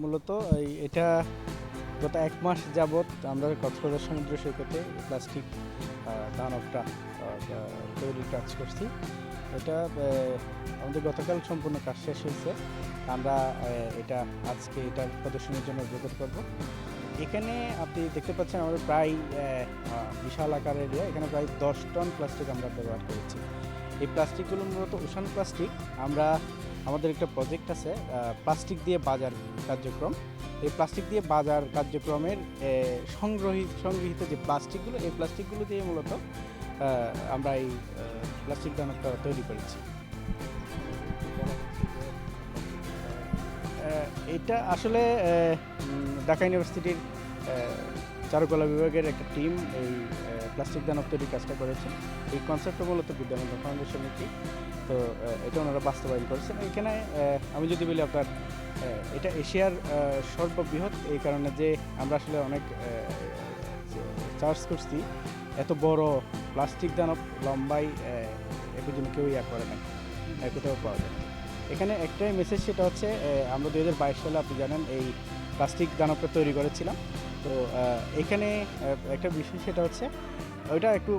মূলত এই এটা গত এক মাস যাবৎ আমরা কক্সবাজার সমুদ্র সৈকতে প্লাস্টিক দানবটা তৈরির কাজ করছি। এটা আমাদের গতকাল সম্পূর্ণ কাজ শেষ হয়েছে। আমরা এটা আজকে এটা প্রদর্শনের জন্য উপযোগ করব। এখানে আপনি দেখতে পাচ্ছেন আমাদের প্রায় বিশাল আকারের এরিয়া এখানে প্রায় দশ টন প্লাস্টিক আমরা ব্যবহার করেছি। এই প্লাস্টিকগুলো মূলত ওশান প্লাস্টিক আমরা আমাদের একটা প্রজেক্ট আছে প্লাস্টিক দিয়ে বাজার কার্যক্রম। এই প্লাস্টিক দিয়ে বাজার কার্যক্রমের সংগ্রহী, সংগৃহীত যে প্লাস্টিকগুলো এই প্লাস্টিকগুলো দিয়ে মূলত আমরা এই প্লাস্টিক দানবটা তৈরি করেছি। এটা আসলে ঢাকা ইউনিভার্সিটির চারুকলা বিভাগের একটা টিম এই প্লাস্টিক দানব তৈরির কাজটা করেছে। এই কনসেপ্টটা মূলত বিদ্যানন্দ ফাউন্ডেশনের কি? তো এটা ওনারা বাস্তবায়ন করেছেন। এখানে আমি যদি বলি আপনার এটা এশিয়ার সর্ববৃহৎ এই কারণে যে আমরা আসলে অনেক চার্জ করছি এত বড় প্লাস্টিক দানব লম্বাই আহ, এ কেউ ইয়া করে না কোথাও পাওয়া যায় এখানে একটাই মেসেজ সেটা হচ্ছে আমরা দু হাজার বাইশ সালে আপনি জানেন এই প্লাস্টিক দানবটা তৈরি করেছিলাম। তো এখানে একটা বিষয় সেটা হচ্ছে, ওইটা একটু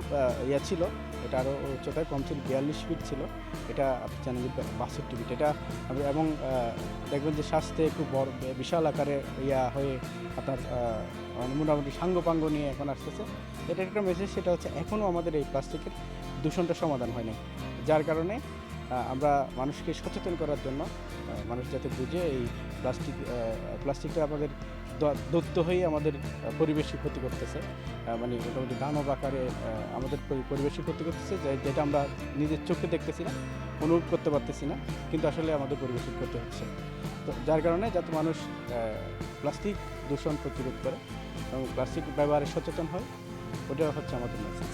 ইয়া ছিল, এটা আরও উচ্চতায় কম ছিল, বিয়াল্লিশ ফিট ছিল, এটা আপনি জানেন যে বাষট্টি ফিট এটা এবং দেখবেন যে স্বাস্থ্যে একটু বড়, বিশাল আকারে ইয়া হয়ে আপনার মানে মোটামুটি সাঙ্গপাঙ্গ নিয়ে এখন আসতেছে। এটা একটা মেসেজ সেটা হচ্ছে এখনও আমাদের এই প্লাস্টিকের দূষণটা সমাধান হয়নি যার কারণে আমরা মানুষকে সচেতন করার জন্য মানুষ যাতে বুঝে এই প্লাস্টিক প্লাস্টিকটা আমাদের দত্ত হয়ে আমাদের পরিবেশই ক্ষতি করতেছে। মানে মোটামুটি দানব আকারে আমাদের পরিবেশই ক্ষতি করতেছে যেটা আমরা নিজের চোখে দেখতেছি না, অনুভব করতে পারতেছি না, কিন্তু আসলে আমাদের পরিবেশের ক্ষতি হচ্ছে। তো যার কারণে যাতে মানুষ প্লাস্টিক দূষণ প্রতিরোধ করে এবং প্লাস্টিক ব্যবহারে সচেতন হয় ওটা হচ্ছে আমাদের মেসেজ